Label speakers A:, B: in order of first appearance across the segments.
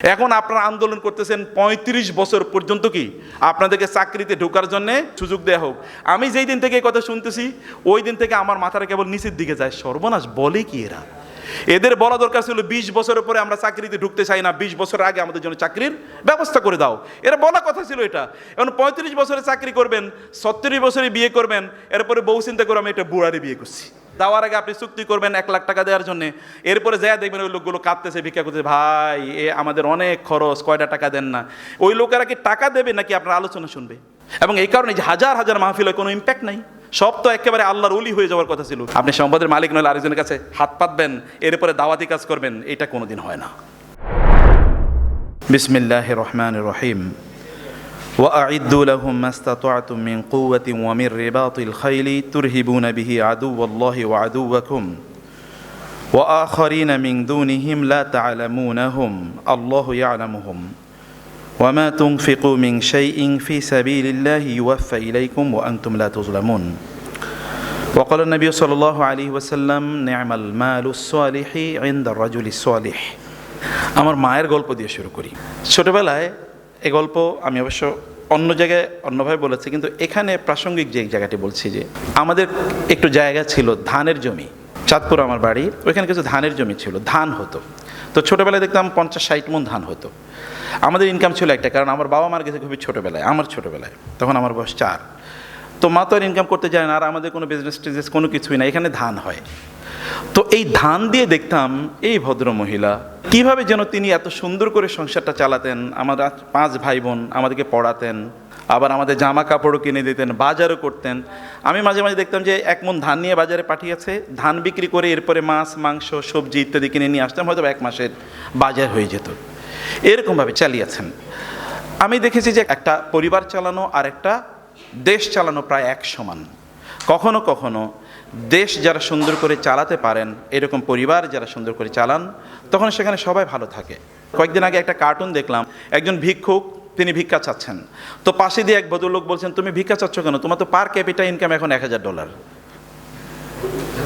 A: এখন আপনারা আন্দোলন করতেছেন পঁয়ত্রিশ বছর পর্যন্ত কি? আপনাদেরকে চাকরিতে ঢোকার জন্য সুযোগ দেওয়া হোক। আমি যেই দিন থেকে কথা শুনতেছি, ওই দিন থেকে আমার মাথাটা কেবল নিচের দিকে যায়। সর্বনাশ বলে কি এরা? এদের বলা দরকার ছিল বিশ বছরের পরে আমরা চাকরিতে ঢুকতে চাই না, বিশ বছর আগে আমাদের জন্য চাকরির ব্যবস্থা করে দাও। এরা বলা কথা ছিল এটা। এখন পঁয়ত্রিশ বছরে চাকরি করবেন সত্তরিশ বছরে বিয়ে করবেন, এরপরে বউ চিন্তা করে আমি একটা বুড়ারে বিয়ে করছি। দেওয়ার আগে আপনি চুক্তি করবেন এক লাখ টাকা দেওয়ার জন্য। এরপরে যা দেখবেন ওই লোকগুলো কাঁদতেছে, ভিক্ষা করতেছে, ভাই, এ আমাদের অনেক খরচ, কয়টা টাকা দেন না? ওই লোকেরা কি টাকা দেবে নাকি আপনার আলোচনা শুনবে? এবং এই কারণে যে হাজার হাজার মাহফিলে কোনো ইম্প্যাক্ট নাই। সব তো একেবারে আল্লাহর উলি হয়ে যাওয়ার কথা ছিল। আপনি সম্পদের মালিক নইলে আরেকজনের কাছে হাত পাতবেন, এরপরে দাওয়াতি কাজ করবেন, এটা কোনোদিন হয় না। বিসমিল্লাহ রহমান রহিম। وأعدوا لهم ما استطعتم من قوة ومن رباط الخيل ترهبون به عدو الله وعدوكم وآخرين من دونهم لا تعلمونهم الله يعلمهم وما تنفقوا من شيء في سبيل الله يوفى إليكم وأنتم لا تظلمون وقال النبي صلى الله عليه وسلم نعم المال الصالح عند الرجل الصالح আমার মায়ের গল্প দিয়ে শুরু করি ছোটবেলায় এই গল্প আমি অবশ্য অন্য জায়গায় অন্যভাবে বলেছি, কিন্তু এখানে প্রাসঙ্গিক যে জায়গাটি বলছি যে আমাদের একটু জায়গা ছিল ধানের জমি। চাঁদপুর আমার বাড়ি, ওইখানে কিছু ধানের জমি ছিল, ধান হতো। তো ছোটোবেলায় দেখতাম পঞ্চাশ ষাট মন ধান হতো। আমাদের ইনকাম ছিল একটা, কারণ আমার বাবা মার গেছে খুবই ছোটোবেলায়, আমার ছোটোবেলায়, তখন আমার বয়স চার। তো মা তো আর ইনকাম করতে যায় না, আর আমাদের কোনো বিজনেস টিজনেস কোনো কিছুই না, এখানে ধান হয়। তো এই ধান দিয়ে দেখতাম, এই ভদ্র মহিলা কীভাবে যেন তিনি এত সুন্দর করে সংসারটা চালাতেন আমরা পাঁচ ভাই বোন আমাদেরকে পড়াতেন, আবার আমাদের জামা কাপড়ও কিনে দিতেন, বাজারও করতেন। আমি মাঝে মাঝে দেখতাম যে এক মন ধান নিয়ে বাজারে পাঠিয়েছে, ধান বিক্রি করে এরপরে মাছ, মাংস, সবজি ইত্যাদি কিনে নিয়ে আসতাম, হয়তো এক মাসের বাজার হয়ে যেত। এরকমভাবে চালিয়েছেন। আমি দেখেছি যে একটা পরিবার চালানো আর একটা দেশ চালানো প্রায় এক সমান। কখনো কখনো দেশ যারা সুন্দর করে চালাতে পারেন, এরকম পরিবার যারা সুন্দর করে চালান, তখন সেখানে সবাই ভালো থাকে। কয়েকদিন আগে একটা কার্টুন দেখলাম, একজন ভিক্ষুক, তিনি ভিক্ষা চাচ্ছেন। তো পাশে দিয়ে এক ভদ্রলোক বলছেন, তুমি ভিক্ষা চাচ্ছ কেন? তোমার তো পার ক্যাপিটা ইনকাম এখন এক হাজার ডলার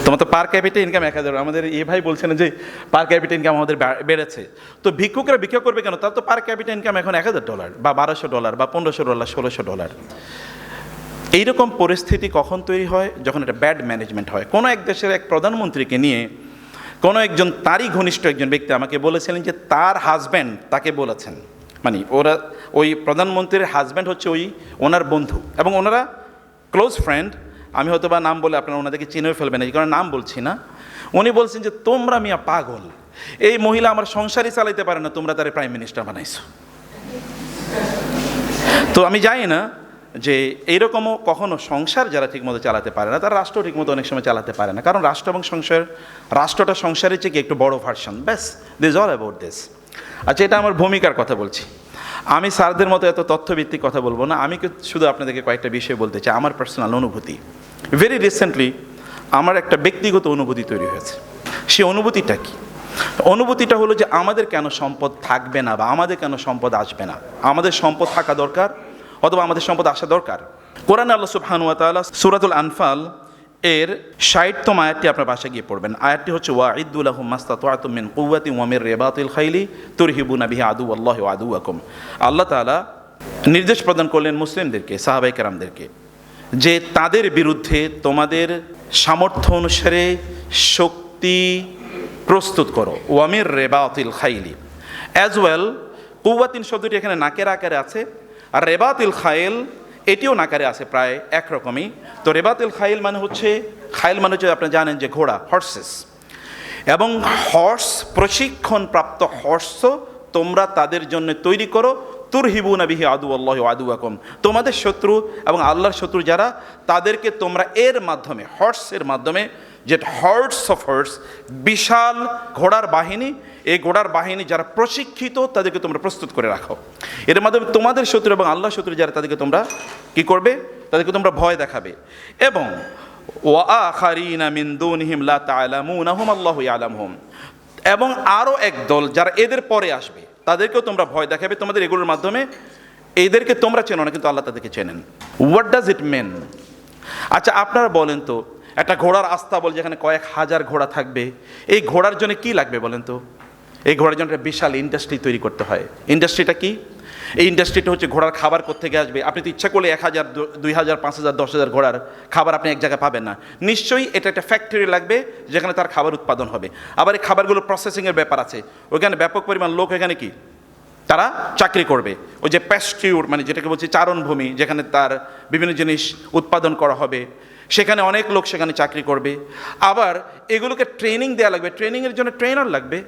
A: তোমার তো পার ক্যাপিটা ইনকাম এক হাজার, আমাদের এ ভাই বলছেন যে পার ক্যাপিটা ইনকাম আমাদের বেড়েছে। তো ভিক্ষুকরা ভিক্ষা করবে কেন? তার তো পার ক্যাপিটা ইনকাম এখন এক হাজার ডলার বা বারোশো ডলার বা পনেরোশো ডলার ষোলোশো ডলার এইরকম পরিস্থিতি কখন তৈরি হয়? যখন একটা ব্যাড ম্যানেজমেন্ট হয়। কোনো এক দেশের এক প্রধানমন্ত্রীকে নিয়ে কোনো একজন তারই ঘনিষ্ঠ একজন ব্যক্তি আমাকে বলেছিলেন যে তার হাজব্যান্ড তাকে বলেছেন। মানে ওরা, ওই প্রধানমন্ত্রীর হাজব্যান্ড হচ্ছে ওই ওনার বন্ধু এবং ওনারা ক্লোজ ফ্রেন্ড আমি হয়তো বা নাম বলে আপনারা ওনাদেরকে চিনেও ফেলবেন এই কারণে নাম বলছি না। উনি বলছেন যে, তোমরা মিয়া পাগল। এই মহিলা আমার সংসারই চালাইতে পারে না, তোমরা তারে প্রাইম মিনিস্টার বানাইছো। তো আমি জানি না যে এইরকমও কখনো সংসার যারা ঠিকমতো চালাতে পারে না, তারা রাষ্ট্র ঠিকমতো অনেক সময় চালাতে পারে না। কারণ রাষ্ট্র এবং সংসার রাষ্ট্রটা সংসারের চেয়ে একটু বড় ভার্সন ব্যাস দিস অল অ্যাবাউট দিস আচ্ছা এটা আমার ভূমিকার কথা বলছি। আমি স্যারদের মতো এত তথ্যভিত্তিক কথা বলব না। আমি শুধু আপনাদেরকে কয়েকটা বিষয় বলতে চাই। আমার পার্সোনাল অনুভূতি। ভেরি রিসেন্টলি আমার একটা ব্যক্তিগত অনুভূতি তৈরি হয়েছে। সে অনুভূতিটা কি? অনুভূতিটা হলো যে আমাদের কেন সম্পদ থাকবে না বা আমাদের কেন সম্পদ আসবে না? আমাদের সম্পদ থাকা দরকার অথবা আমাদের সম্পদ আসা দরকার। কোরআন আল্লাহ সুবহানু ওয়া তাআলা সূরাতুল আনফাল এর ষাটতম আয়াতটি আপনার বাসায় গিয়ে পড়বেন। আয়াতটি হচ্ছে ওয়াঈদুল্লাহ মাস্তাতুম মিন কুওয়াতি ওয়ামির রেবাতিল খাইলি তুরহিবুনা বিহি আদু আল্লাহ ওয়া আদুয়াকুম আল্লাহ তাআলা নির্দেশ প্রদান করলেন মুসলিমদেরকে সাহাবাই কেরামদেরকে, যে তাদের বিরুদ্ধে তোমাদের সামর্থ্য অনুসারে শক্তি প্রস্তুত করো। ওয়ামির রেবাতিল খাইলি। অ্যাজ ওয়েল কুয়াতিন শব্দটি এখানে নাকের আকারে আছে। আর রেবাতিল খায়েল এটিও নাকারে আছে প্রায় একরকমই। তো রেবাতিল খাইল মানে হচ্ছে, খাইল মানে হচ্ছে আপনি জানেন যে ঘোড়া হর্সেস এবং হর্স প্রশিক্ষণ প্রাপ্ত হর্স তোমরা তাদের জন্য তৈরি করো তুর হিবু নাবিহি আদু আল্লাহ আদু আকম তোমাদের শত্রু এবং আল্লাহর শত্রু যারা, তাদেরকে তোমরা এর মাধ্যমে হর্সের মাধ্যমে যে হর্স অফ হর্স বিশাল ঘোড়ার বাহিনী, এই ঘোড়ার বাহিনী যারা প্রশিক্ষিত, তাদেরকে তোমরা প্রস্তুত করে রাখো। এর মাধ্যমে তোমাদের শত্রু এবং আল্লাহ শত্রু যারা, তাদেরকে তোমরা কি করবে? তাদেরকে তোমরা ভয় দেখাবে। এবং ওয়াখারিনা মিন দুনহিম লা তা'লামুনাহুম আল্লাহু ইয়ালামুহুম। এবং আরও এক দল যারা এদের পরে আসবে, তাদেরকেও তোমরা ভয় দেখাবে। তোমাদের এগুলোর মাধ্যমে এদেরকে তোমরা চেনো না, কিন্তু আল্লাহ তাদেরকে চেনেন। হোয়াট ডাজ ইট মেন আচ্ছা আপনারা বলেন তো একটা ঘোড়ার আস্থা আস্তাবল যেখানে কয়েক হাজার ঘোড়া থাকবে। এই ঘোড়ার জন্য কি লাগবে বলেন তো? এই ঘোড়ার জন্য একটা বিশাল ইন্ডাস্ট্রি তৈরি করতে হয়। ইন্ডাস্ট্রিটা কি? এই ইন্ডাস্ট্রিটা হচ্ছে ঘোড়ার খাবার কোথেকে আসবে? আপনি তো ইচ্ছা করলে এক হাজার দুই হাজার, পাঁচ হাজার, দশ হাজার ঘোড়ার খাবার আপনি এক জায়গায় পাবেন না। নিশ্চয়ই এটা একটা ফ্যাক্টরি লাগবে যেখানে তার খাবার উৎপাদন হবে। আবার এই খাবারগুলো প্রসেসিংয়ের ব্যাপার আছে। ওইখানে ব্যাপক পরিমাণ লোক এখানে কি? তারা চাকরি করবে। ওই যে প্যাস্টিউর মানে যেটাকে বলছি চারণভূমি, যেখানে তার বিভিন্ন জিনিস উৎপাদন করা হবে। সেখানে অনেক লোক সেখানে চাকরি করবে। আবার এগুলোকে ট্রেনিং দেওয়া লাগবে। ট্রেনিংয়ের জন্য ট্রেনার লাগবে।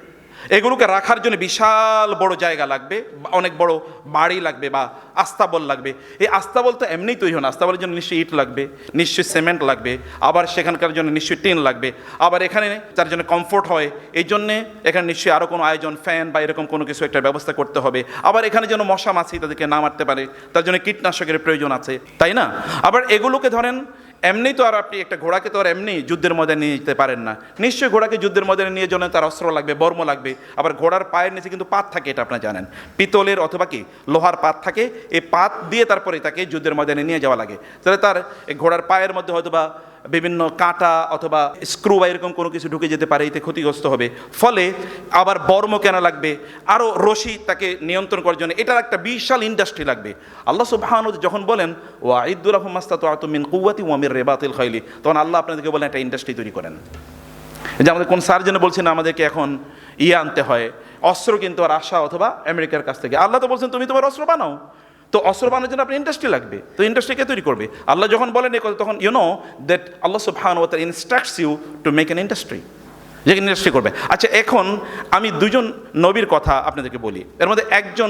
A: এগুলোকে রাখার জন্য বিশাল বড় জায়গা লাগবে, অনেক বড় বাড়ি লাগবে বা আস্তাবল লাগবে। এই আস্তাবল তো এমনিই তৈরি হয় আস্তাবলের জন্য নিশ্চয়ই ইট লাগবে, নিশ্চয়ই সিমেন্ট লাগবে, আবার সেখানকার জন্য নিশ্চয়ই টিন লাগবে। আবার এখানে তার জন্য কমফোর্ট হয়, এই জন্যে এখানে নিশ্চয়ই আরও কোনো আয়োজন ফ্যান বা এরকম কোনো কিছু একটা ব্যবস্থা করতে হবে। আবার এখানে যেন মশা মাছি তাদেরকে না মারতে পারে, তার জন্য কীটনাশকের প্রয়োজন আছে, তাই না? আবার এগুলোকে ধরেন এমনি তো আর আপনি একটা ঘোড়াকে তো আর এমনি যুদ্ধের ময়দানে নিয়ে যেতে পারেন না। নিশ্চয়ই ঘোড়াকে যুদ্ধের ময়দানে নিয়ে জন্য তার অস্ত্র লাগবে, বর্ম লাগবে, আবার ঘোড়ার পায়ের নিচে কিন্তু পাত থাকে এটা আপনারা জানেন। পিতলের অথবা কি লোহার পাত থাকে, এই পাত দিয়ে তারপরে তাকে যুদ্ধের ময়দানে নিয়ে যাওয়া লাগে। তাহলে তার ঘোড়ার পায়ের মধ্যে হয়তো বা বিভিন্ন কাঁটা অথবা স্ক্রু বা এরকম কোনো কিছু ঢুকে যেতে পারে, এতে ক্ষতিগ্রস্ত হবে। ফলে আবার বর্ম কেনা লাগবে, আরও রশি তাকে নিয়ন্ত্রণ করার জন্য। এটার একটা বিশাল ইন্ডাস্ট্রি লাগবে। আল্লাহ সুবাহান যখন বলেন ও আইদুল আহমাস্তা তো আতমিন কুয়াতি ওয়ামির রেবাতিল খৈলি তখন আল্লাহ আপনাদেরকে বলেন, একটা ইন্ডাস্ট্রি তৈরি করেন। যে আমাদের কোন সার্জনে বলছেন, আমাদেরকে এখন ইয়ে আনতে হয়, অস্ত্র কিন্তু আর আশা অথবা আমেরিকার কাছ থেকে। আল্লাহ তো বলছেন, তুমি তোমার অস্ত্র বানাও। তো অস্ত্র বানানোর জন্য আপনি ইন্ডাস্ট্রি লাগবে। তো ইন্ডাস্ট্রি কে তৈরি করবে। আল্লাহ যখন বলেন কথা, তখন ইউ নো দ্যাট আল্লাহ সুবহান ওয়া তাআলা instructs you to make an industry যে ইন্ডাস্ট্রি করবে। আচ্ছা এখন আমি দুজন নবীর কথা আপনাদেরকে বলি। এর মধ্যে একজন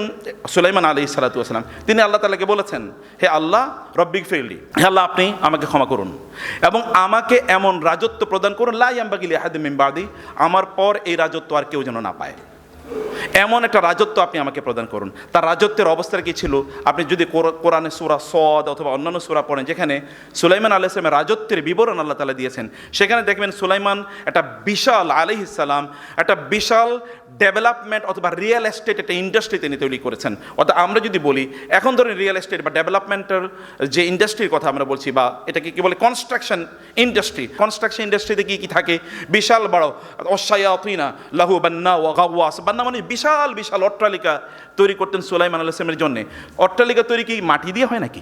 A: সুলাইমান আলী সালাতু আসলাম তিনি আল্লাহ তালাকে বলেছেন, হে আল্লাহ রব্বিক ফিরলি হে আল্লাহ আপনি আমাকে ক্ষমা করুন এবং আমাকে এমন রাজত্ব প্রদান করুন লাই আম্বাগিলি হাদিম মিম্বাদি আমার পর এই রাজত্ব আর কেউ যেন না পায়। এমন একটা রাজত্ব আপনি আমাকে প্রদান করুন। তার রাজত্বের অবস্থা কি ছিল? আপনি যদি কোর- কোরআনে সুরা সদ অথবা অন্যান্য সুরা পড়েন, যেখানে সুলাইমান আলাহ ইসলামের রাজত্বের বিবরণ আল্লাহ তালা দিয়েছেন, সেখানে দেখবেন সুলাইমান একটা বিশাল আলহিসাল্লাম একটা বিশাল ডেভেলপমেন্ট অথবা রিয়েল এস্টেট একটা ইন্ডাস্ট্রি তিনি তৈরি করেছেন। অর্থাৎ আমরা যদি বলি, এখন ধরেন রিয়েল এস্টেট বা ডেভেলপমেন্টের যে ইন্ডাস্ট্রির কথা আমরা বলছি বা এটাকে কি বলে? Construction industry. কনস্ট্রাকশন ইন্ডাস্ট্রিতে কি কি থাকে? বিশাল বড় অসায়াতিনা লাহু বান্না ও গাওয়াস মানে বিশাল বিশাল অট্টালিকা তৈরি করতেন সুলাইমান আল ইসলামের জন্য। অট্টালিকা তৈরি কি মাটি দিয়ে হয় নাকি?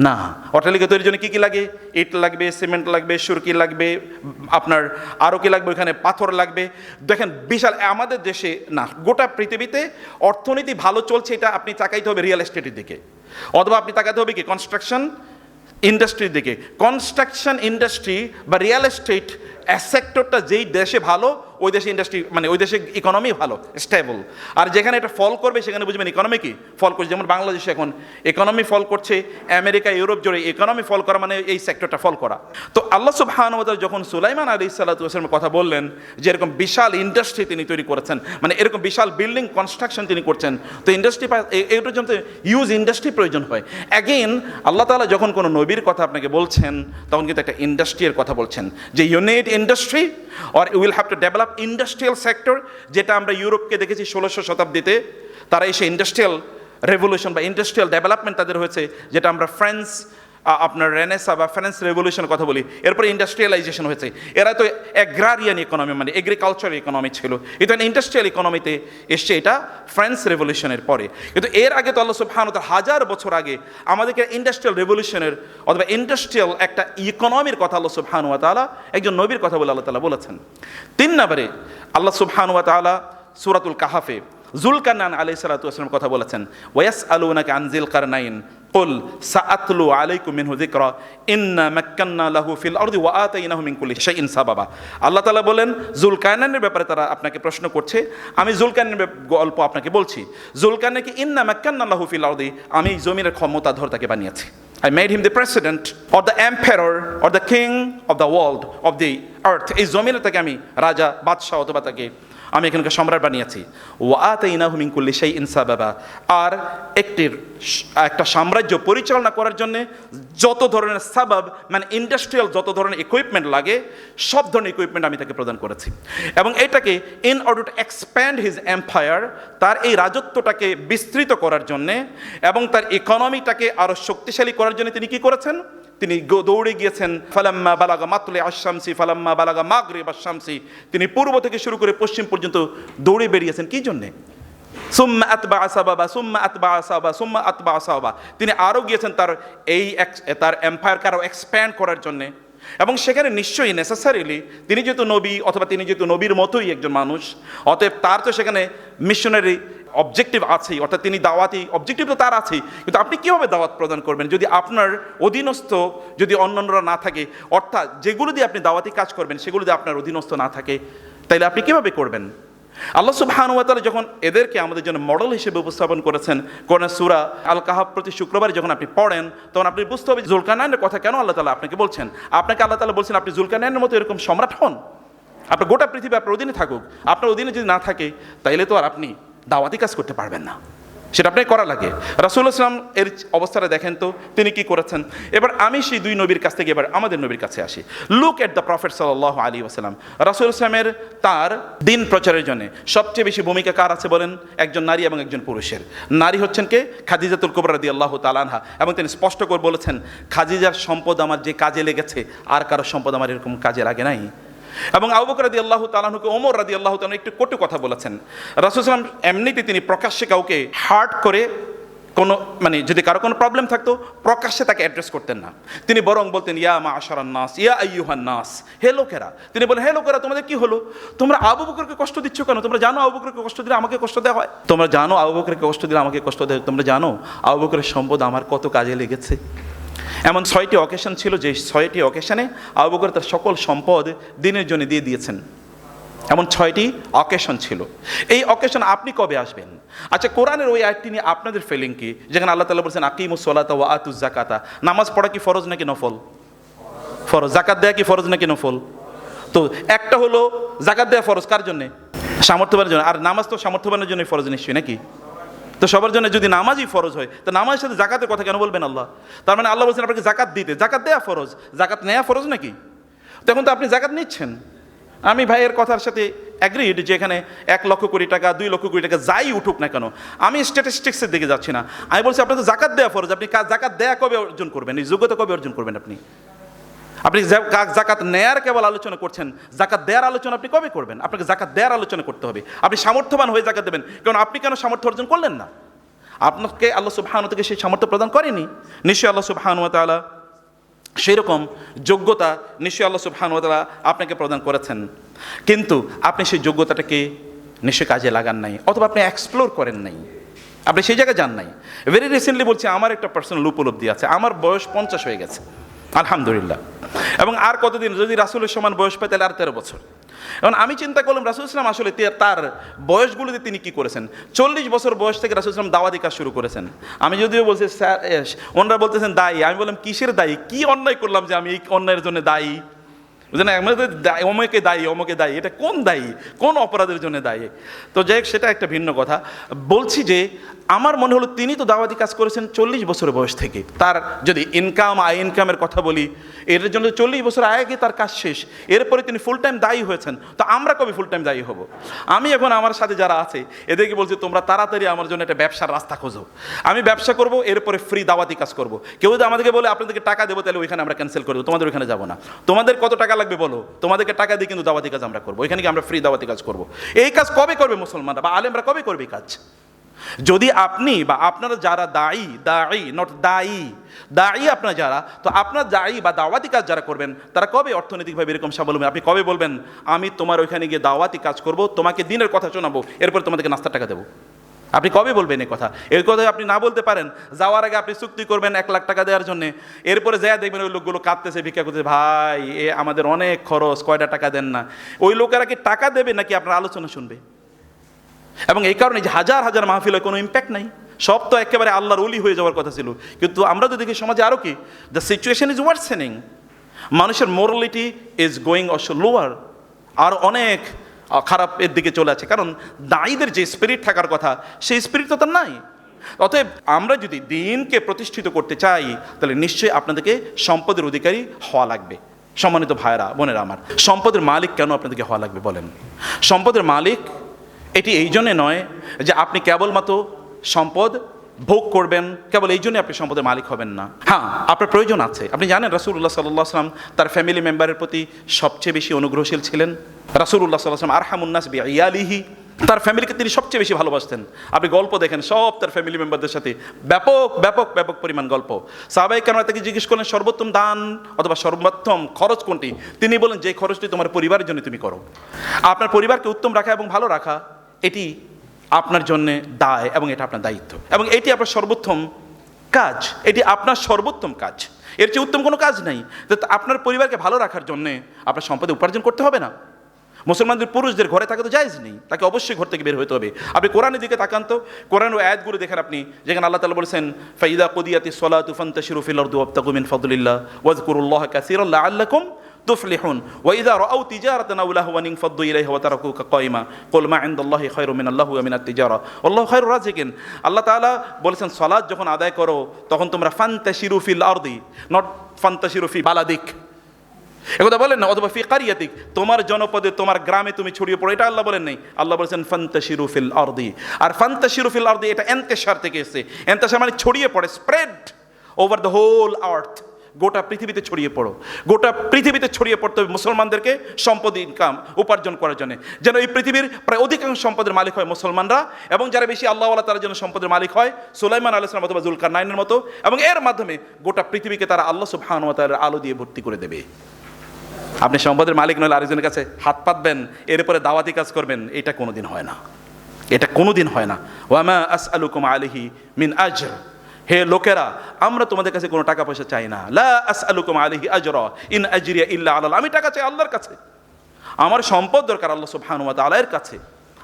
A: না, অট্টালিকা তৈরির জন্য কী কী লাগে? ইট লাগবে, সিমেন্ট লাগবে, সুরকি লাগবে, আপনার আরও কি লাগবে ওখানে? পাথর লাগবে। দেখেন, বিশাল, আমাদের দেশে না, গোটা পৃথিবীতে অর্থনীতি ভালো চলছে, এটা আপনি তাকাইতে হবে রিয়েল এস্টেটের দিকে। অথবা আপনি তাকাতে হবে কি? কনস্ট্রাকশন ইন্ডাস্ট্রির দিকে। কনস্ট্রাকশন ইন্ডাস্ট্রি বা রিয়েল এস্টেট সেক্টরটা যেই দেশে ভালো, ওই দেশে ইন্ডাস্ট্রি মানে ওই দেশে ইকোনমি ভালো স্টেবল আর যেখানে এটা ফল করবে, সেখানে বুঝবেন ইকোনমি কি? ফল করছে, যেমন বাংলাদেশে এখন ইকোনমি ফল করছে, আমেরিকা, ইউরোপ জুড়ে ইকোনমি ফল করা মানে এই সেক্টরটা ফল করা। তো আল্লাহ সুবহান যখন সুলাইমান আলী সাল্লাহামের কথা বললেন, যে এরকম বিশাল ইন্ডাস্ট্রি তিনি তৈরি করেছেন মানে এরকম বিশাল বিল্ডিং কনস্ট্রাকশন তিনি করছেন, তো ইন্ডাস্ট্রি এটার জন্য ইউজ ইন্ডাস্ট্রি প্রয়োজন হয়। অ্যাগেন আল্লাহ তাআলা যখন কোনো নবীর কথা আপনাকে বলছেন, তখন কিন্তু একটা ইন্ডাস্ট্রির কথা বলছেন, যে unit industry or will have to develop industrial sector যেটা আমরা ইউরোপকে দেখেছি ষোলোশো শতাব্দীতে। তারা এসে ইন্ডাস্ট্রিয়াল রেভলিউশন বা ইন্ডাস্ট্রিয়াল ডেভেলপমেন্ট তাদের হয়েছে, যেটা আমরা ফ্রান্স আপনার রেনেসা বা ফ্রান্স রেভলিউশন কথা বলি, এরপরে ইন্ডাস্ট্রিয়ালাইজেশন হয়েছে। এরা তো অ্যাগ্রারিয়ান ইকোনমি মানে এগ্রিকালচার ইকোনমি ছিল। এটা ইন্ডাস্ট্রিয়াল ইকোনমিতে এসছে এটা ফ্রান্স রেভলিউশনের পরে। কিন্তু এর আগে তো আল্লাহ সুবহানাহু ওয়া হাজার বছর আগে আমাদেরকে ইন্ডাস্ট্রিয়াল রেভলিউশনের অথবা ইন্ডাস্ট্রিয়াল একটা ইকোনমির কথা আল্লাহ সুবহানাহু ওয়া তাআলা, একজন নবীর কথা বলে আল্লাহ তালা বলেছেন। তিন নম্বরে আল্লাহ সুবহানাহু ওয়া তাআলা সূরাতুল কাহাফে জুলকান্নান আলাই সালাতামের কথা বলেছেন ওয়াস আলুনাকে আনজিল কারনাইন قل سأتلو عليكم منه ذكرى إنا مكنا له في الأرض وآتيناه من كل شيء سببا আল্লাহ তাআলা বলেন জুলকারনাইনের ব্যাপারে তারা আপনাকে প্রশ্ন করছে আমি জুলকারনাইনের ব্যাপ- গল্প আপনাকে বলছি জুলকারনাইনকে ইন্না মাক্কান্না লাহু ফিল আরদি আমি জমিনের ক্ষমতাধর তাকে বানিয়েছি I made him the president or the emperor or the king of the world of the earth এই জমিনে তাকে আমি রাজা বাদশাহ অথবা তাকে আমি এখানকার সম্রাট বানিয়েছি। ওয়াত ইনাহুমিনকুল্লি সেই ইনসাবাবা আর একটি একটা সাম্রাজ্য পরিচালনা করার জন্য যত ধরনের সাবাব মানে ইন্ডাস্ট্রিয়াল যত ধরনের ইকুইপমেন্ট লাগে, সব ধরনের ইকুইপমেন্ট আমি তাকে প্রদান করেছি। এবং এটাকে in order to expand his empire তার এই রাজত্বটাকে বিস্তৃত করার জন্যে এবং তার ইকোনমিটাকে আরও শক্তিশালী করার জন্য তিনি কি করেছেন? তিনি দৌড়ে গিয়েছেন, ফালাম্মা বালাগা মাতুলে আশামসি ফালাম্মা বালাগা মাগরে আশামসি তিনি পূর্ব থেকে শুরু করে পশ্চিম পর্যন্ত দৌড়ে বেরিয়েছেন, কি জন্যে? সুম্মা আতবা আসাবাবা, সুম্মা আতবা আসাবা সুম্মা আতবা আসাবা তিনি আরও গিয়েছেন তার এই তার এম্পায়ারকে আরও এক্সপ্যান্ড করার জন্যে। এবং সেখানে নিশ্চয়ই নেসেসারিলি তিনি যেহেতু নবী, অথবা তিনি যেহেতু নবীর মতোই একজন মানুষ, অতএব তার তো সেখানে মিশনারি অবজেক্টিভ আছেই, অর্থাৎ তিনি দাওয়াতি অবজেক্টিভ তো তার আছেই, কিন্তু আপনি কীভাবে দাওয়াত প্রদান করবেন? যদি আপনার অধীনস্থ যদি অন্যান্যরা না থাকে, অর্থাৎ যেগুলো দিয়ে আপনি দাওয়াতি কাজ করবেন, সেগুলো দিয়ে আপনার অধীনস্থ না থাকে, তাইলে আপনি কীভাবে করবেন? আল্লাহ সুবহানুয়াতালা যখন এদেরকে আমাদের জন্য মডেল হিসেবে উপস্থাপন করেছেন, কোরআন সুরা আল কাহাব প্রতি শুক্রবার যখন আপনি পড়েন, তখন আপনি বুঝতে হবে জুলকানায়নের কথা কেন আল্লাহ তালা আপনাকে বলছেন? আপনাকে আল্লাহ তালা বলছেন, আপনি জুলকানায়নের মতো এরকম সম্রাট হন। আপনার গোটা পৃথিবী আপনার অধীনে থাকুক। আপনার অধীনে যদি না থাকে, তাইলে তো আর আপনি দাওয়াতি কাজ করতে পারবেন না। সেটা আপনাকে করা লাগে। রাসুল ইসলাম এর অবস্থাটা দেখেন তো, তিনি কি করেছেন? এবার আমি সেই দুই নবীর কাছ থেকে এবার আমাদের নবীর কাছে আসি। লুক এট দ্য প্রফেট সাল্লাহ আলী ওসালাম রাসুল ইসলামের তার দিন প্রচারের জন্য সবচেয়ে বেশি ভূমিকা কার আছে বলেন? একজন নারী এবং একজন পুরুষের। নারী হচ্ছেন কে? খাদিজাতুল কুবরা আল্লাহ তালানহা এবং তিনি স্পষ্ট করে বলেছেন, খাদিজার সম্পদ আমার যে কাজে লেগেছে, আর কারও সম্পদ আমার এরকম কাজে লাগে নাই। এবং আবুক রাদি আল্লাহ তালাহুকে ওমর রাদি আল্লাহ তালু একটু কটু কথা বলেছেন। রাসুলাম এমনিতে তিনি প্রকাশ্যে কাউকে হার্ট করে কোনো মানে যদি কারও কোনো প্রবলেম থাকতো, প্রকাশ্যে তাকে অ্যাড্রেস করতেন না। তিনি বরং বলতেন, ইয়া মা আশারান নাস, ইয়া আইয়ুহান নাস, হে লোকেরা। তিনি বলেন হে লোকেরা, তোমাদের কি হলো? তোমরা আবু বকরকে কষ্ট দিচ্ছ কেন? তোমরা জানো আবু বকরকে কষ্ট দিলে আমাকে কষ্ট দেওয়া হয়? তোমরা জানো আবু বকরকে কষ্ট দিলে আমাকে কষ্ট দেয় তোমরা জানো, আবু বকরের সম্পদ আমার কত কাজে লেগেছে? এমন ছয়টি অকেশন ছিল যে ছয়টি অকেশনে আবু বকর তার সকল সম্পদ দিনের জন্য দিয়ে দিয়েছেন। এমন ছয়টি অকেশন ছিল। এই অকেশন আপনি কবে আসবেন? আচ্ছা কোরআনের ওই আয়টি নিয়ে আপনাদের ফিলিং কি? যেখানে আল্লাহ তালা বলছেন আকিমুস সলাতা ওয়া আতুজ জাকাতা নামাজ পড়া কি ফরজ নাকি নফল? ফরজ। জাকাত দেয়া কি ফরজ নাকি নফল? তো একটা হলো জাকাত দেয়া ফরজ, কার জন্যে? সামর্থ্যবানের জন্য। আর নামাজ তো সামর্থ্যবানের জন্যই ফরজ নিশ্চয়ই, নাকি? তো সবার জন্য যদি নামাজই ফরজ হয়, তো নামাজের সাথে জাকাতের কথা কেন বলবেন আল্লাহ? তার মানে আল্লাহ বলছেন, আপনাকে জাকাত দিতে। জাকাত দেয়া ফরজ। জাকাত নেয়া ফরজ নাকি? তখন তো আপনি জাকাত নিচ্ছেন। আমি ভাইয়ের কথার সাথে অ্যাগ্রিড যে এখানে এক লক্ষ কোটি টাকা, দুই লক্ষ কোটি টাকা যাই উঠুক না কেন, আমি স্ট্যাটিস্টিক্সের দিকে যাচ্ছি না। আমি বলছি আপনার তো জাকাত দেওয়া ফরজ। আপনি জাকাত দেয়া কবে অর্জন করবেন? এই যোগ্যতা কবে অর্জন করবেন আপনি? আপনি জাকাত নেয়ার কেবল আলোচনা করছেন, জাকাত দেওয়ার আলোচনা আপনি কবে করবেন? আপনাকে জাকাত দেওয়ার আলোচনা করতে হবে। আপনি সামর্থ্যবান হয়ে জাকাত দেবেন। কারণ আপনি কেন সামর্থ্য অর্জন করলেন না? আপনাকে আল্লাহ সুবহানু থেকে সেই সামর্থ্য প্রদান করেনি? নিশ্চয়ই আল্লাহ সুবহানু ওয়া তাআলা সেই রকম যোগ্যতা নিশ্চয়ই আল্লাহ সুবহানু ওয়া তাআলা আপনাকে প্রদান করেছেন। কিন্তু আপনি সেই যোগ্যতাটাকে নিশ্চয় কাজে লাগান নাই, অথবা আপনি এক্সপ্লোর করেন নাই। আপনি সেই জায়গায় যান নাই। ভেরি রিসেন্টলি বলছি, আমার একটা পার্সোনাল উপলব্ধি আছে। আমার বয়স পঞ্চাশ হয়ে গেছে। আলহামদুলিল্লাহ। এবং আর কতদিন? যদি রাসুলের সমান বয়স পায়, তাহলে আর তেরো বছর। এখন আমি চিন্তা করলাম, রাসুল ইসলাম আসলে তার বয়সগুলোতে তিনি কি করেছেন? চল্লিশ বছর বয়স থেকে রাসুল ইসলাম দাওয়াতি কাজ শুরু করেছেন। আমি যদিও বলছি, স্যার ওনারা বলতেছেন দায়ী। আমি বললাম, কিসের দায়ী? কি অন্যায় করলাম যে আমি এই অন্যায়ের জন্য দায়ী? বুঝলেন আমাদের অমুকে দায়ী অমুকে দায়ী। এটা কোন দায়ী? কোন অপরাধের জন্য দায়ী? তো যাই হোক, সেটা একটা ভিন্ন কথা। বলছি যে আমার মনে হলো তিনি তো দাওয়াতি কাজ করেছেন চল্লিশ বছর বয়স থেকে। তার যদি ইনকাম আয় ইনকামের কথা বলি, এর জন্য চল্লিশ বছর আগে তার কাজ শেষ। এরপরে তিনি ফুল টাইম দায়ী হয়েছেন। তো আমরা কবে ফুল টাইম দায়ী হব? আমি এখন আমার সাথে যারা আছে, এদেরকে বলছি, তোমরা তাড়াতাড়ি আমার জন্য একটা ব্যবসার রাস্তা খোঁজো। আমি ব্যবসা করব, এরপরে ফ্রি দাওয়াতি কাজ করব। কেউ যদি আমাদেরকে বলে, আপনাদেরকে টাকা দেবো, তাহলে ওইখানে আমরা ক্যান্সেল করব তোমাদের ওইখানে যাব না। তোমাদের কত টাকা লাগবে বলো? তোমাদেরকে টাকা দিয়ে কিন্তু দাওয়াতি কাজ আমরা করব। ওইখানে গিয়ে আমরা ফ্রি দাওয়াতি কাজ করব। এই কাজ কবে করবে মুসলমানরা বা আলেমরা কবে করবে কাজ? যদি আপনি বা আপনারা যারা দায়ী দায়ী নট দায়ী দায়ী আপনারা যারা, তো আপনার দায়ী বা দাওয়াতি কাজ যারা করবেন, তারা কবে অর্থনৈতিকভাবে এরকম স্বাবলম্বী? আপনি কবে বলবেন, আমি তোমার ওইখানে গিয়ে দাওয়াতি কাজ করব, তোমাকে দিনের কথা শোনাবো, এরপর তোমাদেরকে নাস্তার টাকা দেবো আপনি কবে বলবেন এই কথা? এর কথা আপনি না বলতে পারেন, যাওয়ার আগে আপনি চুক্তি করবেন এক লাখ টাকা দেওয়ার জন্য। এরপরে যা দেখবেন ওই লোকগুলো কাঁদতেছে, ভিক্ষা করতেছে, ভাই, এ আমাদের অনেক খরচ, কয়টা টাকা দেন না? ওই লোকেরা কি টাকা দেবে নাকি আপনার আলোচনা শুনবে? এবং এই কারণে যে হাজার হাজার মাহফিলে কোনো ইম্প্যাক্ট নাই। সব তো একেবারে আল্লাহর অলি হয়ে যাওয়ার কথা ছিল। কিন্তু আমরা তো দেখি সমাজে আরও কি দ্য সিচুয়েশন ইজ ওয়ার্সেনিং মানুষের morality is going as lower আর অনেক আহ, খারাপের দিকে চলে আছে। কারণ দায়ীদের যে স্পিরিট থাকার কথা সেই স্পিরিট তো তার নাই। অতএব আমরা যদি দিনকে প্রতিষ্ঠিত করতে চাই তাহলে নিশ্চয়ই আপনাদেরকে সম্পদের অধিকারী হওয়া লাগবে। সম্মানিত ভাইরা বোনেরা আমার সম্পদের মালিক কেন আপনাদেরকে হওয়া লাগবে বলেন? সম্পদের মালিক এটি এই জন্যে নয় যে আপনি কেবলমাত্র সম্পদ ভোগ করবেন, কেবল এই জন্যই আপনি সম্পদের মালিক হবেন না। হ্যাঁ আপনার প্রয়োজন আছে। আপনি জানেন রাসুল্লাহ সাল্লাহ সাল্লাম তার ফ্যামিলি মেম্বারের প্রতি সবচেয়ে বেশি অনুগ্রহশীল ছিলেন। রাসুল্লাহ সাল্লাহ আরহামুন্নাস বি ইয়ালিহি তার ফ্যামিলিকে তিনি সবচেয়ে বেশি ভালোবাসতেন। আপনি গল্প দেখেন, সব তার ফ্যামিলি মেম্বারদের সাথে। ব্যাপক ব্যাপক ব্যাপক পরিমাণ গল্প। সাহাবাই কেন তাকে জিজ্ঞেস করলেন, সর্বোত্তম দান অথবা সর্বোত্তম খরচ কোনটি? তিনি বলেন যে খরচটি তোমার পরিবারের জন্য তুমি করো। আপনার পরিবারকে উত্তম রাখা এবং ভালো রাখা এটি আপনার জন্য দায় এবং এটা আপনার দায়িত্ব। এবং এটি আপনার সর্বোত্তম কাজ। এটি আপনার সর্বোত্তম কাজ। এর চেয়ে উত্তম কোনো কাজ নেই। আপনার পরিবারকে ভালো রাখার জন্যে আপনার সম্পদে উপার্জন করতে হবে না। মুসলমানদের পুরুষদের ঘরে থাকা তো জায়েজ নেই। তাকে অবশ্যই ঘর থেকে বের হতে হবে। আপনি কোরআনের দিকে তাকান তো। কোরআন ও আয়াতগুলো দেখেন আপনি, যেখানে আল্লাহ তালা বলেছেন, ফাইদা কদিয়াতি সলা তুফান আবতাকুমিন ফদুলিল্লাহ ওয়াজকুরুল্লাহ কাসিরাল্লাহ আল্লাকুম তুফলিহুন ওয়াইদা রাউ তিজারাতান আও লাহওয়ান ইনফাদ্দু ইলাইহি ওয়া তারাকুকা কাইমা কুল মা ইনদাল্লাহি খায়রু মিনাল্লাহি ওয়া মিনাত তিজারা। আল্লাহু খায়রুর রাজিকিন। আল্লাহ তাআলা বলেছেন, সালাত যখন আদায় করো, তখন তোমরা ফান্তাশিরু ফিল আরদি নট ফান্তাশিরু ফি বালাদিক। একথা বলেন না, অথবা ফি তোমার জনপদে, তোমার গ্রামে তুমি ছড়িয়ে পড়ো, এটা আল্লাহ বলেন নাই। আল্লাহ বলেছেন, ফান্তাশিরু ফিল আরদি। আর ফান্তাশিরু ফিল আরদি এটা এন্তেশার থেকে এসেছে। এন্তেশার মানে ছড়িয়ে পড়ে spread over the whole earth গোটা পৃথিবীতে ছড়িয়ে পড়ো। গোটা পৃথিবীতে ছড়িয়ে পড়তে হবে মুসলমানদেরকে সম্পদ ইনকাম উপার্জন করার জন্য। যেন এই পৃথিবীর প্রায় অধিকাংশ সম্পদের মালিক হয় মুসলমানরা এবং যারা বেশি আল্লাহ আল্লাহ তারা যেন সম্পদের মালিক হয় সুলাইমান আলাইসলাম অথবা জুলকার নাইনের মতো এবং এর মাধ্যমে গোটা পৃথিবীকে তারা আল্লাহ সুবহানুয়াতার আলো দিয়ে ভর্তি করে দেবে। আপনি সম্পদের মালিক নইলে আরেকজনের কাছে হাত পাতবেন, এরপরে দাওয়াতি কাজ করবেন, এটা কোনোদিন হয় না। এটা কোনোদিন হয় না। ওয়ামা আস আলুকুম আলিহি মিন আজর। হে লোকেরা, আমরা তোমাদের কাছে কোনো টাকা পয়সা চাই না। লা আস আলুকুম আলিহি আজর ইন আজরিয়া ইল্লা আল্লাহ আমি টাকা চাই আল্লাহর কাছে। আমার সম্পদ দরকার আল্লাহ সুবহানুয়া তাআলার কাছে।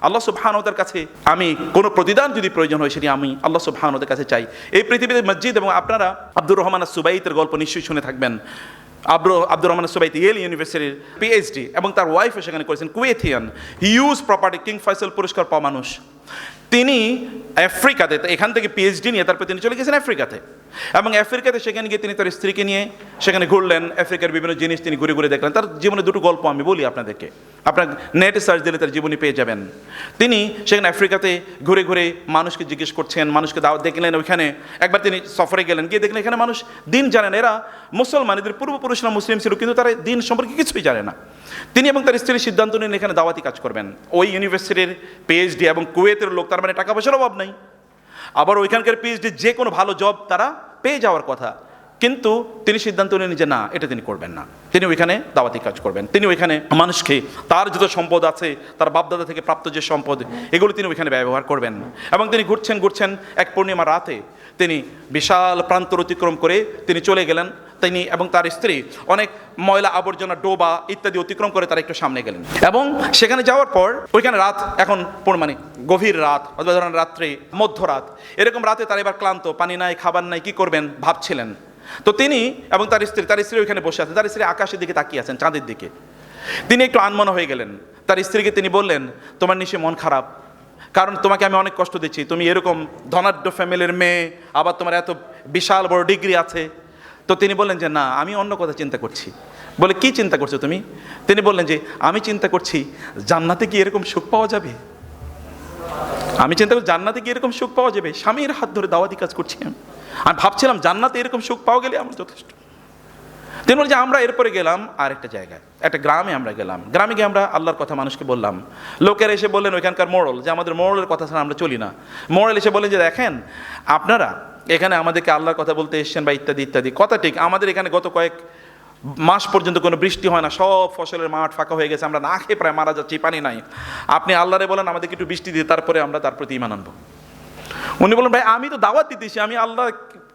A: আল্লাহ সুবহানতার কাছে আমি কোনো প্রতিদান যদি প্রয়োজন হয় সেটি আমি আল্লাহ সুবহানতার কাছে চাই। এই পৃথিবীতে মসজিদ এবং আপনারা আব্দুর রহমান সুবাইতের গল্প নিশ্চয়ই শুনে থাকবেন। Abdur Abdur Rahman Subait Yale ইউনিভার্সিটির পিএইচডি এবং তার ওয়াইফও সেখানে করেছেন কুয়েথিয়ান হিউজ প্রপার্টি কিং ফয়সাল পুরস্কার পাওয়া মানুষ। তিনি আফ্রিকাতে এখান থেকে পিএইচডি নিয়ে তারপর তিনি চলে গেছেন আফ্রিকাতে। এবং আফ্রিকাতে সেখানে গিয়ে তিনি তার স্ত্রীকে নিয়ে সেখানে ঘুরলেন, আফ্রিকার বিভিন্ন জিনিস তিনি ঘুরে ঘুরে দেখলেন। তার জীবনে দুটো গল্প আমি বলি আপনাদেরকে। আপনার নেটে সার্চ দিলে তার জীবনী পেয়ে যাবেন। তিনি সেখানে আফ্রিকাতে ঘুরে ঘুরে মানুষকে জিজ্ঞেস করছেন, মানুষকে দাওয়াত দেখলেন, ওইখানে একবার তিনি সফরে গেলেন। গিয়ে দেখলেন এখানে মানুষ দিন জানেন এরা মুসলমান এদের পূর্বপুরুষরা মুসলিম ছিল, কিন্তু তারা দিন সম্পর্কে কিছুই জানে না। তিনি এবং তার স্ত্রীর সিদ্ধান্ত নিলেন এখানে দাওয়াতি কাজ করবেন। ওই ইউনিভার্সিটির পিএইচডি এবং কুয়েতের লোক, তার মানে টাকা পয়সার অভাব নাই। আবার ওইখানকার পিএইচডি যে কোনো ভালো জব তারা পেয়ে যাওয়ার কথা। কিন্তু তিনি সিদ্ধান্ত নিলেন যে না, এটা তিনি করবেন না। তিনি ওইখানে দাওয়াতি কাজ করবেন। তিনি ওইখানে মানুষকে তার যত সম্পদ আছে, তার বাপদাদা থেকে প্রাপ্ত যে সম্পদ, এগুলো তিনি ওইখানে ব্যবহার করবেন। এবং তিনি ঘুরছেন ঘুরছেন এক পূর্ণিমা রাতে তিনি বিশাল প্রান্তর অতিক্রম করে তিনি চলে গেলেন তিনি এবং তার স্ত্রী অনেক ময়লা আবর্জনা, ডোবা ইত্যাদি অতিক্রম করে তারা একটু সামনে গেলেন। এবং সেখানে যাওয়ার পর ওইখানে রাত এখন মানে গভীর রাত, অথবা ধরেন রাত্রে, মধ্যরাত। এরকম রাতে তারা এবার ক্লান্ত, পানি নাই, খাবার নাই, কি করবেন ভাবছিলেন। তো তিনি এবং তার স্ত্রী তার স্ত্রী ওইখানে বসে আছে, তার স্ত্রী আকাশের দিকে তাকিয়ে আছেন, চাঁদের দিকে। তিনি একটু আনমনা হয়ে গেলেন। তার স্ত্রীকে তিনি বললেন, তোমার নিশ্চয়ই মন খারাপ। কারণ তোমাকে আমি অনেক কষ্ট দিচ্ছি। তুমি এরকম ধনাঢ্য ফ্যামিলির মেয়ে, আবার তোমার এত বিশাল বড় ডিগ্রি আছে। তো তিনি বললেন যে, না, আমি অন্য কথা চিন্তা করছি। বলে, কি চিন্তা করছ তুমি? তিনি বললেন যে, আমি চিন্তা করছি, জান্নাতে কি এরকম সুখ পাওয়া যাবে? আমি চিন্তা করি জান্নাতে কি এরকম সুখ পাওয়া যাবে? স্বামীর হাত ধরে দাওয়াতি কাজ করছি আমি। আমি ভাবছিলাম, জান্নাতে এরকম সুখ পাওয়া গেলে আমার যথেষ্ট। তিনি বলে যে, আমরা এরপরে গেলাম আর একটা জায়গায়। একটা গ্রামে আমরা গেলাম। গ্রামে গিয়ে আমরা আল্লাহর কথা মানুষকে বললাম। লোকেরা এসে বললেন ওইখানকার মোড়ল, যে আমাদের মোড়লের কথা ছাড়া আমরা চলি না। মোড়ল এসে বললেন যে, দেখেন, আপনারা এখানে আমাদেরকে আল্লাহর কথা বলতে এসছেন বা ইত্যাদি ইত্যাদি। কথা ঠিক, আমাদের এখানে গত কয়েক মাস পর্যন্ত কোনো বৃষ্টি হয় না, সব ফসলের মাঠ ফাঁকা হয়ে গেছে, আমরা না খেয়ে প্রায় মারা যাচ্ছি, পানি নাই। আপনি আল্লাহরে বলেন, আমাদেরকে একটু বৃষ্টি দিয়ে, তারপরে আমরা তার প্রতি ইমান আনব। উনি বলেন ভাই, আমি তো দাওয়াত দিতেছি, আমি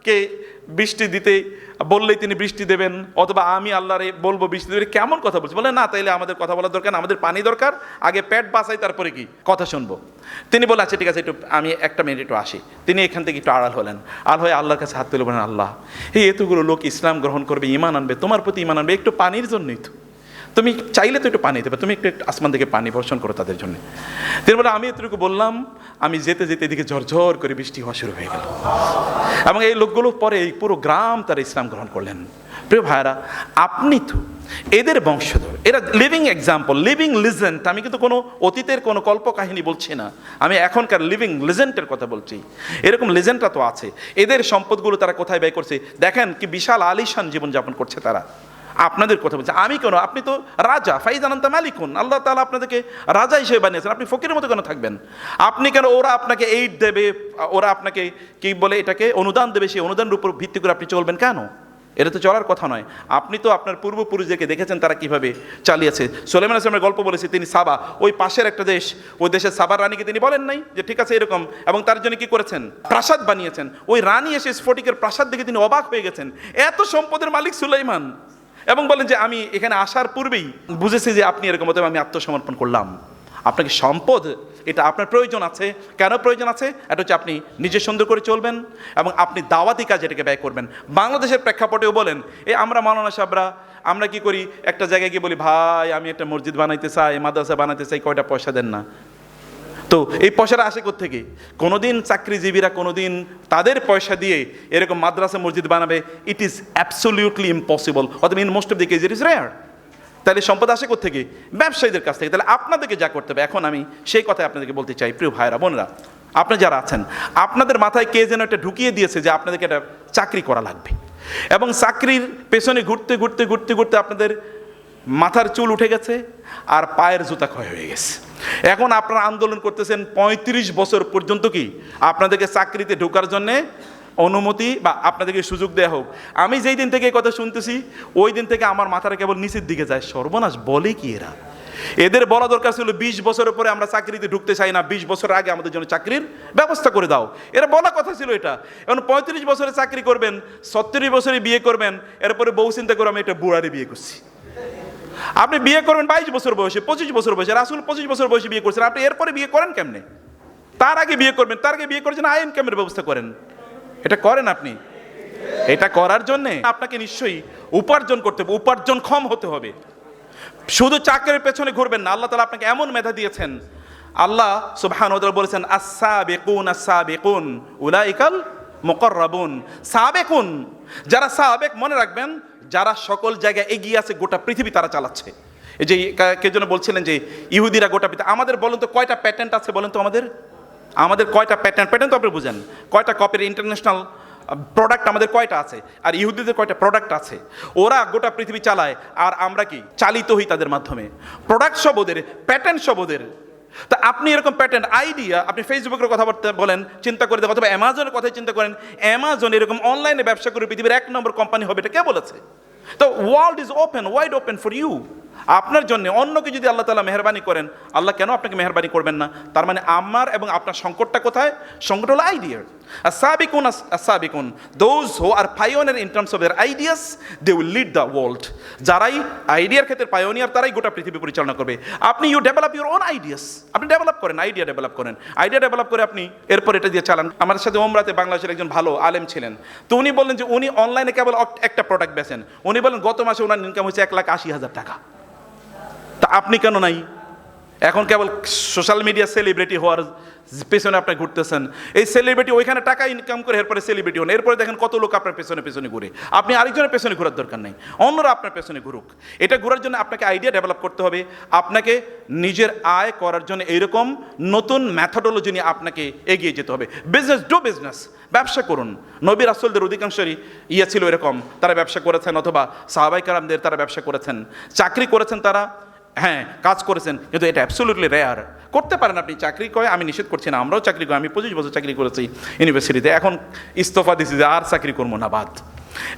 A: আল্লাহকে বৃষ্টি দিতে বললেই তিনি বৃষ্টি দেবেন, অথবা আমি আল্লাহরে বলব বৃষ্টি দেবে, কেমন কথা বলছি? বলে, না, তাইলে আমাদের কথা বলার দরকার আমাদের পানি দরকার, আগে পেট বাঁচাই, তারপরে কি? কথা শুনব। তিনি বলে আচ্ছা ঠিক আছে, একটু, আমি একটা মিনিট একটু আসি। তিনি এখান থেকে একটু আড়াল হলেন। আল হয়ে আল্লাহর কাছে হাত তুলে বলেন আল্লাহ, এই এতগুলো লোক ইসলাম গ্রহণ করবে ইমান আনবে, তোমার প্রতি ইমান আনবে, একটু পানির জন্যই তো। তুমি চাইলে তো একটু পানি দেবে তুমি একটু আসমান থেকে পানি বর্ষণ করো তাদের জন্য। বলে আমি এতটুকু বললাম, আমি যেতে যেতে এদিকে ঝরঝর করে বৃষ্টি হওয়া শুরু হয়ে গেল। এবং এই লোকগুলো পরে এই পুরো গ্রাম তারা ইসলাম গ্রহণ করলেন। প্রিয় ভাইরা আপনি তো এদের বংশধর, এরা লিভিং এক্সাম্পল লিভিং লিজেন্ট আমি কিন্তু কোনো অতীতের কোনো কল্প কাহিনী বলছি না, আমি এখনকার লিভিং লিজেন্টের কথা বলছি। এরকম লিজেন্টরা তো আছে, এদের সম্পদগুলো তারা কোথায় ব্যয় করছে? দেখেন কি বিশাল আলিশান জীবনযাপন করছে তারা। আপনাদের কথা বলছে। আমি কেন? আপনি তো রাজা, ফাইজ আনন্দ মালিকুন। আল্লাহ তালা আপনাদেরকে রাজা হিসেবে বানিয়েছেন। আপনি ফকিরের মতো কেন থাকবেন? আপনি কেন ওরা আপনাকে এইড দেবে? ওরা আপনাকে কি বলে এটাকে অনুদান দেবে? সেই অনুদানের উপর ভিত্তি করে আপনি চলবেন কেন? এটা তো চলার কথা নয়। আপনি তো আপনার পূর্বপুরুষদেরকে দেখেছেন তারা কীভাবে চালিয়েছে। সোলেমান আসলামের গল্প বলেছে, তিনি সাবা, ওই পাশের একটা দেশ, ওই দেশের সাবার রানীকে তিনি বলেন নাই যে, ঠিক আছে, এরকম। এবং তার জন্য কি করেছেন? প্রাসাদ বানিয়েছেন। ওই রানী এসে স্ফটিকের প্রাসাদ দেখে তিনি অবাক হয়ে গেছেন। এত সম্পদের মালিক সুলাইমান। এবং বলেন যে আমি এখানে আসার পূর্বেই বুঝেছি যে আপনি এরকম আমি আত্মসমর্পণ করলাম। আপনাকে সম্পদ, এটা আপনার প্রয়োজন আছে। কেন প্রয়োজন আছে? এটা হচ্ছে আপনি নিজে সুন্দর করে চলবেন এবং আপনি দাওয়াতি কাজ এটাকে ব্যয় করবেন। বাংলাদেশের প্রেক্ষাপটেও বলেন এই আমরা মাওলানা সাহেবরা, আমরা কি করি? একটা জায়গায় গিয়ে বলি, ভাই, আমি একটা মসজিদ বানাইতে চাই, মাদ্রাসা বানাইতে চাই, কয়টা পয়সা দেন না? তো এই পয়সাটা আসে কোথেকে কোনোদিন চাকরিজীবীরা কোনোদিন তাদের পয়সা দিয়ে এরকম মাদ্রাসা, মসজিদ বানাবে ইট ইজ অ্যাবসোলিউটলি ইম্পসিবল অথবা in most of the case it is rare তাহলে সম্পদ আসে থেকে ব্যবসায়ীদের কাছ থেকে। তাহলে আপনাদেরকে যা করতে হবে, এখন আমি সেই কথাই আপনাদেরকে বলতে চাই, প্রিয় ভাইরা বোনরা, আপনি যারা আছেন, আপনাদের মাথায় কে যেন একটা ঢুকিয়ে দিয়েছে যে আপনাদেরকে একটা চাকরি করা লাগবে। এবং চাকরির পেছনে ঘুরতে ঘুরতে ঘুরতে ঘুরতে আপনাদের মাথার চুল উঠে গেছে আর পায়ের জুতা ক্ষয় হয়ে গেছে। এখন আপনারা আন্দোলন করতেছেন ৩৫ বছর পর্যন্ত কি? আপনাদেরকে চাকরিতে ঢোকার জন্যে অনুমতি বা আপনাদেরকে সুযোগ দেওয়া হোক। আমি যেই দিন থেকে এই কথা শুনতেছি, ওই দিন থেকে আমার মাথাটা কেবল নিচের দিকে যায়। সর্বনাশ বলে কি এরা? এদের বলা দরকার ছিল বিশ বছরের পরে আমরা চাকরিতে ঢুকতে চাই না। বিশ বছর আগে আমাদের জন্য চাকরির ব্যবস্থা করে দাও। এরা বলা কথা ছিল এটা। এখন পঁয়ত্রিশ বছরে চাকরি করবেন সত্তরিশ বছরে বিয়ে করবেন, এরপরে বউ চিন্তা করে আমি এটা বুড়ারে বিয়ে করছি। আপনি বিয়ে করবেন বাইশ বছর বয়সে, পঁচিশ বছর বয়সে, রাসুল পঁচিশ বছর বয়সে বিয়ে করছেন, আপনি এরপরে বিয়ে করেন কেমনে? তার আগে বিয়ে করবেন, তার আগে বিয়ে করেছেন আইন কেমন ব্যবস্থা করেন? এটা করেন আপনি। এটা করার জন্য আপনাকে নিশ্চয়ই উপার্জন করতে হবে, উপার্জন ক্ষম হতে হবে। শুধু চাকরির পেছনে ঘুরবেন না, আল্লাহ তালা আপনাকে এমন মেধা দিয়েছেন। আল্লাহ সুবহান বলেছেন আসা বেকুন আসা বেকুন উলাইকাল মোকর্রাবুন। সাবেকুন, যারা সাবেক মনে রাখবেন যারা সকল জায়গায় এগিয়ে আছে, গোটা পৃথিবী তারা চালাচ্ছে। এই যে কা- যেন বলছিলেন যে, ইহুদিরা গোটা পৃথিবী আমাদের বলুন তো কয়টা প্যাটেন্ট আছে বলেন তো আমাদের? আমাদের কয়টা প্যাটেন্ট প্যাটেন্ট তো আপনি বুঝেন। কয়টা কপির ইন্টারন্যাশনাল প্রোডাক্ট আমাদের কয়টা আছে? আর ইহুদিদের কয়টা প্রোডাক্ট আছে? ওরা গোটা পৃথিবী চালায়, আর আমরা কি? চালিত হই তাদের মাধ্যমে। প্রোডাক্ট সব ওদের প্যাটেন্ট সব ওদের। তা আপনি এরকম প্যাটেন্ট আইডিয়া আপনি ফেসবুকের কথাবার্তা বলেন, চিন্তা করে দেবেন অথবা অ্যামাজনের কথাই চিন্তা করেন অ্যামাজন এরকম অনলাইনে ব্যবসা করে পৃথিবীর এক নম্বর কোম্পানি হবে, এটা কে বলেছে? তো world is open wide open for you আপনার জন্য অন্যকে যদি আল্লাহ তালা মেহরবানি করেন, আল্লাহ কেন আপনাকে মেহরবানি করবেন না? তার মানে আমার এবং আপনার সংকটটা কোথায়? সংকট হলো আইডিয়ার Sabikun Sabikun those who are pioneer in terms of their ideas they will lead the world যারাই আইডিয়ার ক্ষেত্রে পাইওনিয়ার তারাই গোটা পৃথিবী পরিচালনা করবে। আপনি you develop your own ideas আপনি ডেভেলপ করেন আইডিয়া ডেভেলপ করেন। আইডিয়া ডেভেলপ করে আপনি এরপর এটা দিয়ে চালান। আমার সাথে ওমরাতে বাংলাদেশের একজন ভালো আলেম ছিলেন। তো উনি বললেন যে উনি অনলাইনে কেবল একটা প্রোডাক্ট বেচেন। উনি বলেন গত মাসে ওনার ইনকাম হয়েছে এক লাখ আশি হাজার টাকা। আপনি কেন নাই? এখন কেবল সোশ্যাল মিডিয়া সেলিব্রিটি হওয়ার পেছনে আপনি ঘুরতেছেন। এই সেলিব্রিটি ওইখানে টাকা ইনকাম করে, এরপরে সেলিব্রিটি হন। এরপরে দেখেন কত লোক আপনার পেছনে পেছনে ঘুরে। আপনি আরেকজনের পেছনে ঘোরার দরকার নেই। অন্যরা আপনার পেছনে ঘুরুক। এটা ঘোরার জন্য আপনাকে আইডিয়া ডেভেলপ করতে হবে। আপনাকে নিজের আয় করার জন্য এইরকম নতুন ম্যাথডোলজি নিয়ে আপনাকে এগিয়ে যেতে হবে। বিজনেস ডু বিজনেস ব্যবসা করুন। নবীর রাসুলদের অধিকাংশই ইয়ে ছিল এরকম। তারা ব্যবসা করেছেন অথবা সাহাবাই কারামদের তারা ব্যবসা করেছেন। চাকরি করেছেন তারা। হ্যাঁ কাজ করেছেন, কিন্তু এটা অ্যাবসোলুটলি রেয়ার করতে পারেন আপনি, চাকরি করে আমি নিষেধ করছি না, আমরাও চাকরি করি, আমি পঁচিশ বছর চাকরি করেছি ইউনিভার্সিটিতে এখন ইস্তফা দিছি যে আর চাকরি করব না বাদ।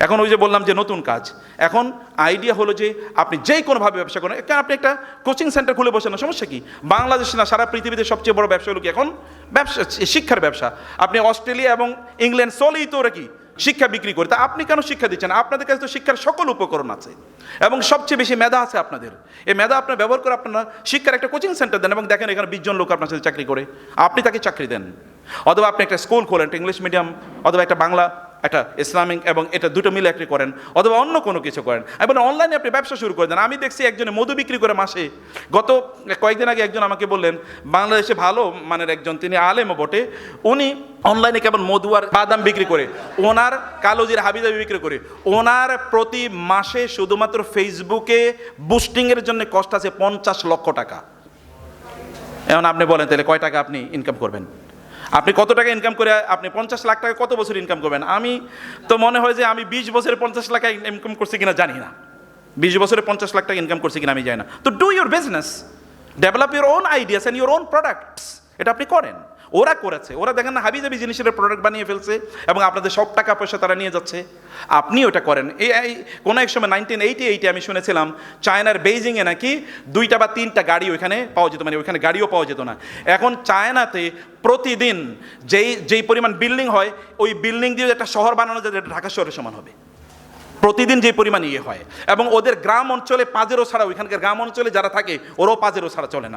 A: এখন ওই যে বললাম যে নতুন কাজ, এখন আইডিয়া হলো যে আপনি যেই কোনোভাবে ব্যবসা করেন, কেন আপনি একটা কোচিং সেন্টার খুলে বসেন না, সমস্যা কি? বাংলাদেশ না, সারা পৃথিবীতে সবচেয়ে বড় ব্যবসা হলো কি এখন ব্যবসা, শিক্ষার ব্যবসা। আপনি অস্ট্রেলিয়া এবং ইংল্যান্ড চলেই তো ওরা কি? শিক্ষা বিক্রি করে, তা আপনি কেন শিক্ষা দিচ্ছেন? আপনাদের কাছে তো শিক্ষার সকল উপকরণ আছে। এবং সবচেয়ে বেশি মেধা আছে আপনাদের। এই মেধা আপনার ব্যবহার করে আপনারা শিক্ষার একটা কোচিং সেন্টার দেন এবং দেখেন এখানে বিশজন লোক আপনার সাথে চাকরি করে। আপনি তাকে চাকরি দেন। অথবা আপনি একটা স্কুল খোলেন, একটা ইংলিশ মিডিয়াম অথবা একটা বাংলা একটা ইসলামিক এবং এটা দুটো মিলে একটি করেন, অথবা অন্য কোনো কিছু করেন। এবং অনলাইনে আপনি ব্যবসা শুরু করে দেন। আমি দেখছি একজনে মধু বিক্রি করে মাসে, গত কয়েকদিন আগে একজন আমাকে বললেন, বাংলাদেশে ভালো মানের একজন, তিনি আলেমও বটে, উনি অনলাইনে কেবল মধু আর বাদাম বিক্রি করে, ওনার কালোজির হাবিজাবি বিক্রি করে, ওনার প্রতি মাসে শুধুমাত্র ফেসবুকে বুস্টিংয়ের জন্য কষ্ট আছে পঞ্চাশ লক্ষ টাকা। এখন আপনি বলেন, তাহলে কয় টাকা আপনি ইনকাম করবেন? আপনি কত টাকা ইনকাম করে, আপনি পঞ্চাশ লাখ টাকা কত বছর ইনকাম করবেন? আমি তো মনে হয় যে আমি বিশ বছরে পঞ্চাশ লাখ ইনকাম করছি কিনা জানি না। বিশ বছরে পঞ্চাশ লাখ টাকা ইনকাম করছি কিনা আমি জানি না। তো do your business develop your own ideas and your own products এটা আপনি করেন। ওরা করেছে, ওরা দেখেন না হাবি জাবি জিনিসের প্রোডাক্ট বানিয়ে ফেলছে এবং আপনাদের সব টাকা পয়সা তারা নিয়ে যাচ্ছে। আপনি ওটা করেন। এই কোনো এক সময় নাইনটিন এইটি এইটে আমি শুনেছিলাম, চায়নার বেইজিংয়ে নাকি দুইটা বা তিনটা গাড়ি ওইখানে পাওয়া যেত মানে ওইখানে গাড়িও পাওয়া যেত না। এখন চায়নাতে প্রতিদিন যেই যেই পরিমাণ বিল্ডিং হয়, ওই বিল্ডিং দিয়ে একটা শহর বানানো যায় ঢাকা শহরের সমান হবে। প্রতিদিন যে পরিমাণ ইয়ে হয়। এবং ওদের গ্রাম অঞ্চলে পাজেরও ছাড়া, ওইখানকার গ্রাম অঞ্চলে যারা থাকে, ওরাও পাজেরও ছাড়া চলে না।